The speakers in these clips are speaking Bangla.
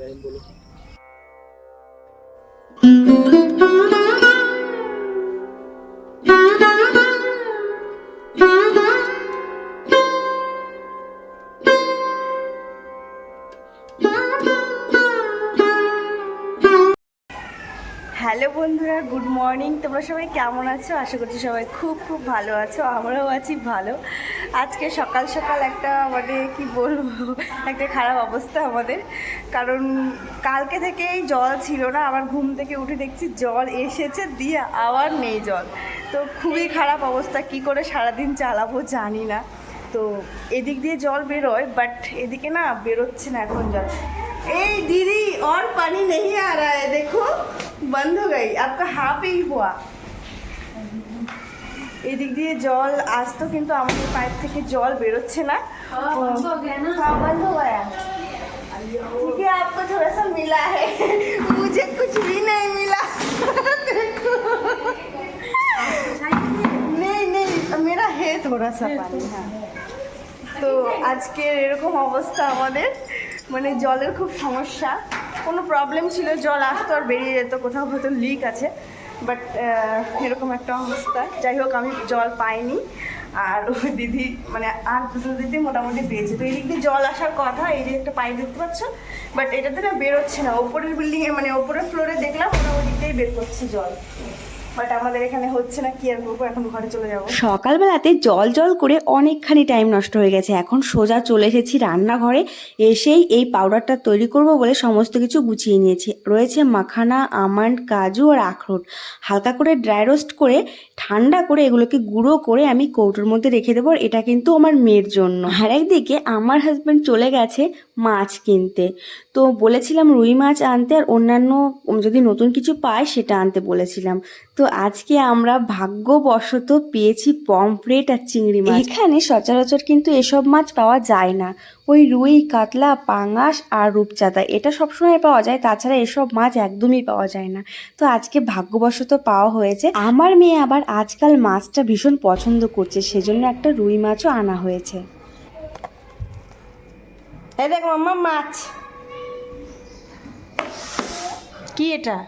Dahil bulok. হ্যালো বন্ধুরা, গুড মর্নিং। তোমরা সবাই কেমন আছো? আশা করছি সবাই খুব খুব ভালো আছো, আমরাও আছি ভালো। আজকে সকাল সকাল একটা মানে কি বলব, একটা খারাপ অবস্থা আমাদের। কারণ কালকে থেকেই জল ছিল না, আবার ঘুম থেকে উঠে দেখছি জল এসেছে, দিয়ে আবার নেই জল। তো খুবই খারাপ অবস্থা, কি করে সারাদিন চালাবো জানি না। তো এদিক দিয়ে জল বেরোয় বাট এদিকে না বেরোচ্ছে না এখন জল। এই दीदी और पानी नहीं आ रहा है देखो बंद हो गई आपका हाफ ही हुआ এদিক দিয়ে জল আসতো কিন্তু আমাদের পাইপ থেকে জল বেরোচ্ছে না हाँ, बंद हो गया ठीक है आपको थोड़ा सा मिला है मुझे कुछ भी नहीं मिला देखो नहीं नहीं मेरा है थोड़ा सा पानी हाँ তো আজকে এরকম অবস্থা আমাদের মানে জলের খুব সমস্যা। কোনো প্রবলেম ছিল, জল আসতো আর বেরিয়ে যেত, কোথাও হয়তো লিক আছে বাট এরকম একটা অবস্থা। যাই হোক, আমি জল পাইনি, আর ওই দিদি মানে আর দুটো দিদি মোটামুটি পেয়েছে। তো এই দিক দিয়ে জল আসার কথা, এই যে একটা পাইপ দেখতে পাচ্ছ বাট এটাতে না বেরোচ্ছে না। ওপরের বিল্ডিংয়ে মানে ওপরের ফ্লোরে দেখলাম দিক বের করছে জল। আমাদের এখানে হচ্ছে না, কি আর চলে সকালবেলাতে জল জল করে অনেকখানি টাইম নষ্ট হয়ে গেছে। এখন সোজা চলে এসেছি রান্নাঘরে। এসেই এই পাউডারটা তৈরি করব বলে সমস্ত কিছু গুছিয়ে নিয়েছি। রয়েছে মাখানা, আমন্ড, কাজু আর আখরোট। হালকা করে ড্রাই রোস্ট করে, ঠান্ডা করে এগুলোকে গুঁড়ো করে আমি কৌটোর মধ্যে রেখে দেবো। এটা কিন্তু আমার মেয়ের জন্য। আর একদিকে আমার হাজব্যান্ড চলে গেছে মাছ কিনতে। তো বলেছিলাম রুই মাছ আনতে আর অন্যান্য যদি নতুন কিছু পাই সেটা আনতে বলেছিলাম। তো আজকে আমরা ভাগ্যবশত পেয়েছি পমফ্রেট আর চিংড়ি মাছ। এখানে সচরাচর কিন্তু এসব মাছ পাওয়া যায় না। ওই রুই, কাতলা, পাঙাশ আর রূপচাঁদা এটা সবসময় পাওয়া যায়, তাছাড়া এসব মাছ একদমই পাওয়া যায় না। তো আজকে ভাগ্যবশত পাওয়া হয়েছে। আমার মেয়ে আবার আজকাল মাছটা ভীষণ পছন্দ করছে, সেজন্য একটা রুই মাছও আনা হয়েছে। এই দেখ মাম্মা, মাছ। কি এটা?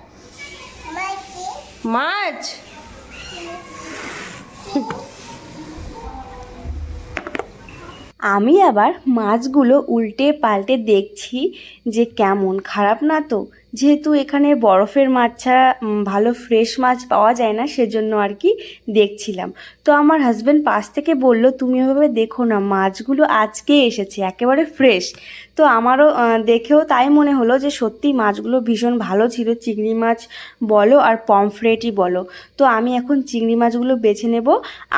মাছ? আমি আবার মাছগুলো উল্টে পাল্টে দেখছি যে কেমন, খারাপ না তো? যেহেতু এখানে বরফের মাছ ছাড়া ভালো ফ্রেশ মাছ পাওয়া যায় না, সেজন্য আর কি দেখছিলাম। তো আমার হাজব্যান্ড পাশ থেকে বলল, তুমি এভাবে দেখো না, মাছগুলো আজকে এসেছে, একেবারে ফ্রেশ তো আমারও দেখেও তাই মনে হলো যে, সত্যি মাছগুলো ভীষণ ভালো ছিল, চিংড়ি মাছ বলো আর পমফ্রেটই বলো। তো আমি এখন চিংড়ি মাছগুলো বেছে নেব,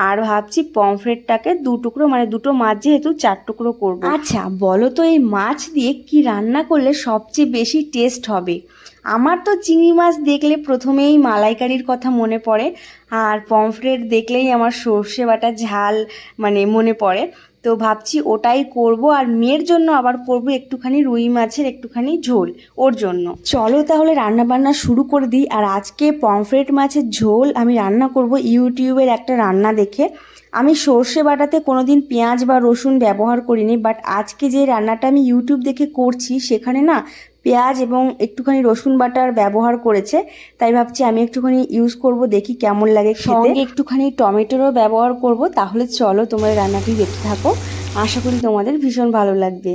আর ভাবছি পমফ্রেটটাকে দু টুকরো মানে দুটো মাছ যেহেতু চার টুকরো করব। আচ্ছা বলো তো এই মাছ দিয়ে কি রান্না করলে সবচেয়ে বেশি টেস্ট হবে? আমার তো চিংড়ি মাছ দেখলে প্রথমেই মালাইকারির কথা মনে পড়ে, আর পমফ্রেট দেখলেই আমার সর্ষে বাটা ঝাল মানে মনে পড়ে। তো ভাবছি ওটাই করব, আর মেয়ের জন্য আবার করব একটুখানি রুই মাছের একটুখানি ঝোল ওর জন্য। চলো তাহলে রান্না বান্না শুরু করে দিই, আর আজকে পমফ্রেট মাছের ঝোল আমি রান্না করব ইউটিউবের একটা রান্না দেখে। আমি সর্ষে বাটাতে কোনোদিন পেঁয়াজ বা রসুন ব্যবহার করিনি, বাট আজকে যে রান্নাটা আমি ইউটিউব দেখে করছি, সেখানে না পেঁয়াজ এবং একটুখানি রসুন বাটার ব্যবহার করেছে, তাই ভাবছি আমি একটুখানি ইউজ করব, দেখি কেমন লাগে সঙ্গে একটুখানি টমেটোরও ব্যবহার করব, তাহলে চলো তোমরা রান্নাটি দেখতে থাকো। আশা করি তোমাদের ভীষণ ভালো লাগবে।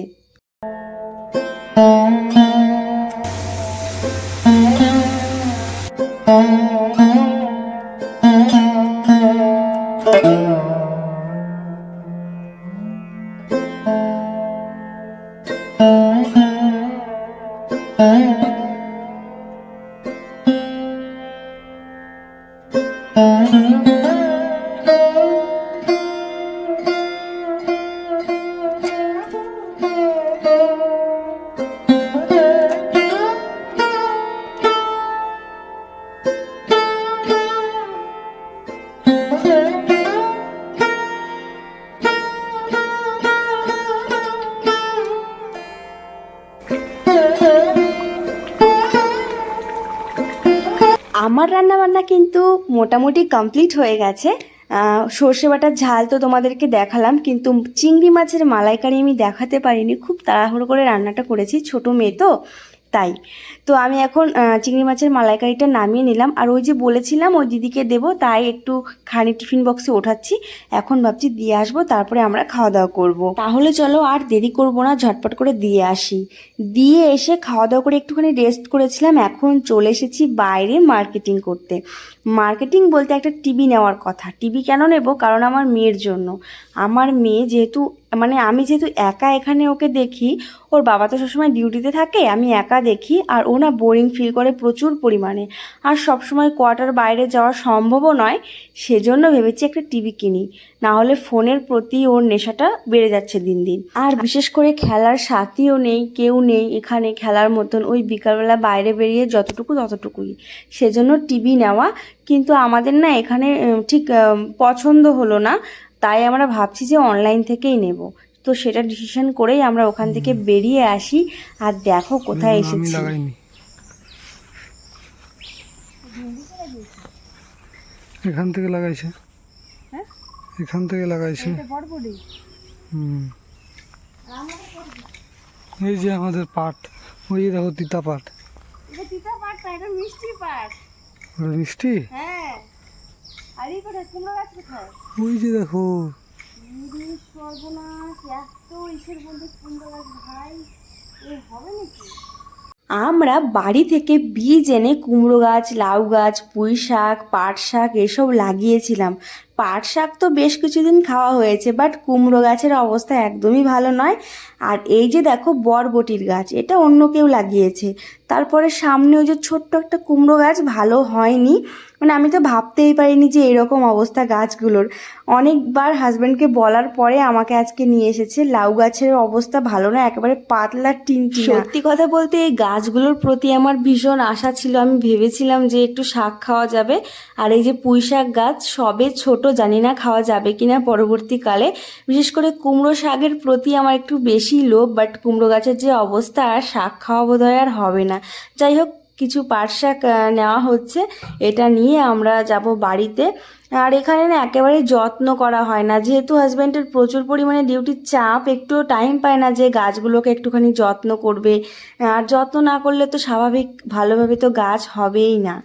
আমার রান্নাবান্না কিন্তু মোটামুটি কমপ্লিট হয়ে গেছে। সর্ষে বাটার ঝাল তো তোমাদেরকে দেখালাম, কিন্তু চিংড়ি মাছের মালাইকারি আমি দেখাতে পারিনি। খুব তাড়াহুড়ো করে রান্নাটা করেছি, ছোট মেয়ে তো। তাই। তো আমি এখন চিংড়ি মাছের মালাইকারিটা নামিয়ে নিলাম। আর ওই যে বলেছিলাম, ওই দিদিকে দেবো, তাই একটু খানি টিফিন বক্সে ওঠাচ্ছি। এখন ভাবছি দিয়ে আসব, তারপরে আমরা খাওয়া দাওয়া করব। তাহলে চলো আর দেরি করব না, ঝটপট করে দিয়ে আসি। দিয়ে এসে খাওয়া দাওয়া করে একটুখানি রেস্ট করেছিলাম, এখন চলে এসেছি বাইরে মার্কেটিং করতে। মার্কেটিং বলতে একটা টিভি নেওয়ার কথা। টিভি কেন নেব? কারণ আমার মেয়ের জন্য। আমার মেয়ে যেহেতু মানে আমি যেহেতু একা এখানে ওকে দেখি, ওর বাবা তো সবসময় ডিউটিতে থাকে, আমি একা দেখি, আর ও না বোরিং ফিল করে প্রচুর পরিমাণে। আর সবসময় কোয়ার্টার বাইরে যাওয়া সম্ভবও নয়, সেজন্য ভেবেছি একটা টিভি কিনি। না হলে ফোনের প্রতি ওর নেশাটা বেড়ে যাচ্ছে দিন দিন। আর বিশেষ করে খেলার সাথীও নেই, কেউ নেই এখানে খেলার মতন, ওই বিকালবেলা বাইরে বেরিয়ে যতটুকু ততটুকুই। সেজন্য টিভি নেওয়া, কিন্তু আমাদের না এখানে ঠিক পছন্দ হলো না। তাই আমরা ভাবছি যে অনলাইন থেকেই নেব। তো সেটা ডিসিশন করেই আমরা ওখান থেকে বেরিয়ে আসি আর দেখো কোথায় এসেছি। এখান থেকে লাগাইছে। হ্যাঁ? এখান থেকে লাগাইছে। হুম। এই যে আমাদের পাট ওই যে দেখো তিতা পাট। তিতা পাট না এটা মিষ্টি পাট। মিষ্টি? হ্যাঁ। আর কোথায় কুমড়ো গাছ কোথায়? ওই যে দেখো। সর্বনাশ এত ইসের মধ্যে কুমড়ো গাছ ভাই। এ হবে নাকি? আমরা বাড়ি থেকে বীজ এনে কুমড়ো গাছ লাউ গাছ পুঁই শাক পাট শাক এসব লাগিয়েছিলাম। পাট শাক তো বেশ কিছুদিন খাওয়া হয়েছে বাট কুমড়ো গাছের অবস্থা একদমই ভালো নয়। আর এই যে দেখো বরবটির গাছ, এটা অন্য কেউ লাগিয়েছে। তারপরে সামনে ওই যে ছোট্ট একটা কুমড়ো গাছ, ভালো হয়নি। মানে আমি তো ভাবতেই পারিনি যে এরকম অবস্থা গাছগুলোর। অনেকবার হাজব্যান্ডকে বলার পরে আমাকে আজকে নিয়ে এসেছে, লাউ গাছের অবস্থা ভালো না একেবারে পাতলা টিনটি সত্যি কথা বলতে এই গাছগুলোর প্রতি আমার ভীষণ আশা ছিল, আমি ভেবেছিলাম যে একটু শাক খাওয়া যাবে। আর এই যে পুঁই শাক গাছ, সবে ছোট জানি না খাওয়া যাবে কিনা পরবর্তীকালে। বিশেষ করে কুমড়ো শাকের প্রতি আমার একটু বেশি লোভ বাট কুমড়ো গাছের যে অবস্থা, আর শাক খাওয়া বোধহয় আর হবে না। যাই হোক, কিছু পাট শাক নেওয়া হচ্ছে। এটা নিয়ে আমরা যাব বাড়িতে। আর এখানে না একেবারে যত্ন করা হয় না। যেহেতু হাজব্যান্ডের প্রচুর পরিমাণে ডিউটির চাপ, একটুও টাইম পায় না যে গাছগুলোকে একটুখানি যত্ন করবে। আর যত্ন না করলে তো স্বাভাবিক, ভালোভাবে তো গাছ হবেই না।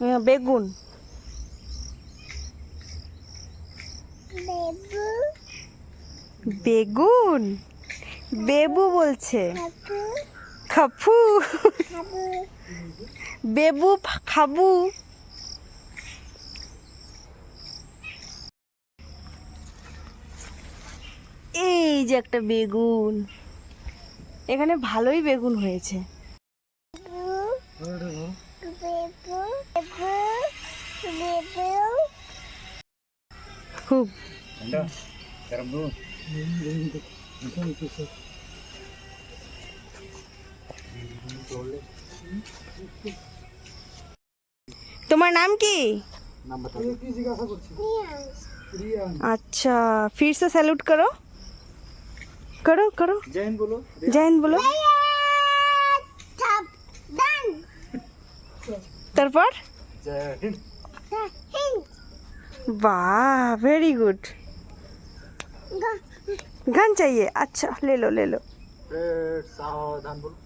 বেগুন। বেগুন? বেবু বলছে। খাপু বেবু খাবু। এই যে একটা বেগুন। এখানে ভালোই বেগুন হয়েছে। খুব তোমার नाम কি আমি কি জিজ্ঞাসা করছি রিয়ান अच्छा फिर से सैल्यूट करो करो करो জৈন বলো जय हिंद बोलो তারপর জয় वाह वेरी गुड गन चाहिए अच्छा ले लो ले लो सावधान बोलो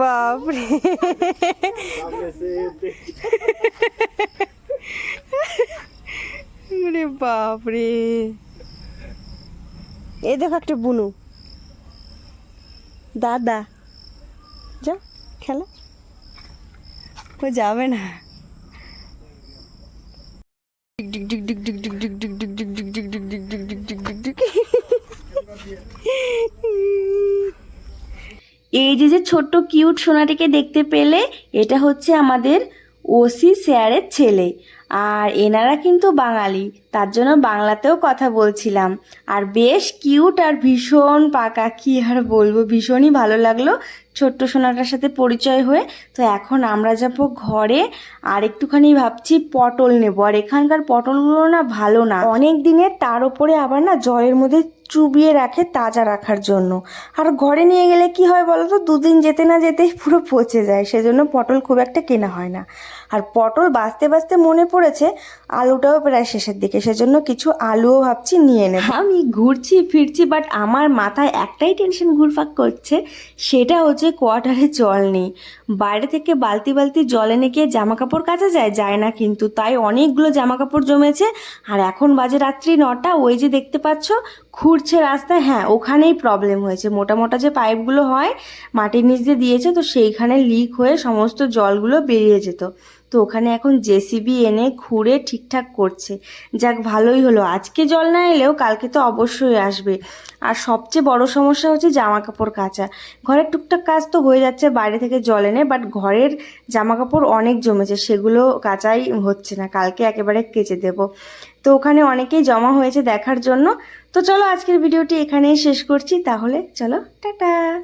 बाप रे अरे बाप रे ये देखो एक बुनू दादा जा খেলা ও যাবে না। এই যে যে ছোট্ট কিউট সোনাটিকে দেখতে পেলে, এটা হচ্ছে আমাদের ওসি স্যারের ছেলে। আর এনারা কিন্তু বাঙালি, তার জন্য বাংলাতেও কথা বলছিলাম। আর বেশ কিউট আর ভীষণ পাকা, কি আর বলব, ভীষণই ভালো লাগল। ছোট্ট সোনাটার সাথে পরিচয় হয়ে, তো এখন আমরা যাব ঘরে। আর একটুখানি ভাবছি পটল নেব। আর এখানকার পটলগুলো না ভালো না। অনেক দিনের তার উপরে আবার না জলের মধ্যে চুবিয়ে রাখে তাজা রাখার জন্য। আর ঘরে নিয়ে গেলে কি হয় বলো তো দুদিন যেতে না যেতেই পুরো পচে যায়। সেজন্য পটল খুব একটা কেনা হয় না। আর পটল বাঁচতে বাঁচতে মনে পড়েছে, আলুটাও প্রায় শেষের দিকে। সেজন্য কিছু আলুও ভাবছি নিয়ে নেব। আমি ঘুরছি, ফিরছি বাট আমার মাথায় একটাই টেনশন ঘুরফাক করছে, সেটা হচ্ছে কোয়ার্টারে জল নেই। বাইরে থেকে বালতি বালতি জল এনে গিয়ে জামা কাপড় কাচা যায়? যায় না কিন্তু। তাই অনেকগুলো জামা কাপড় জমেছে। আর এখন বাজে রাত্রি নটা। ওই যে দেখতে পাচ্ছ খুঁড়ছে রাস্তায়। হ্যাঁ ওখানেই প্রবলেম হয়েছে। মোটা মোটা যে পাইপগুলো হয়, মাটির নিচ দিয়ে দিয়েছে, তো সেইখানে লিক হয়ে সমস্ত জলগুলো বেরিয়ে যেত। তো ওখানে এখন জেসিবি এনে খুঁড়ে ঠিকঠাক করছে। যাক, ভালোই হলো। আজকে জল না এলেও কালকে তো অবশ্যই আসবে। আর সবচেয়ে বড় সমস্যা হচ্ছে জামা কাপড় কাচা। ঘরের টুকটাক কাজ তো হয়ে যাচ্ছে বাইরে থেকে জল এনে বাট ঘরের জামা কাপড় অনেক জমেছে, সেগুলো কাচাই হচ্ছে না। কালকে একেবারে কেচে দেব। তো ওখানে অনেকেই জমা হয়েছে দেখার জন্য। তো চলো আজকের ভিডিওটি এখানেই শেষ করছি। তাহলে চলো, টাটা!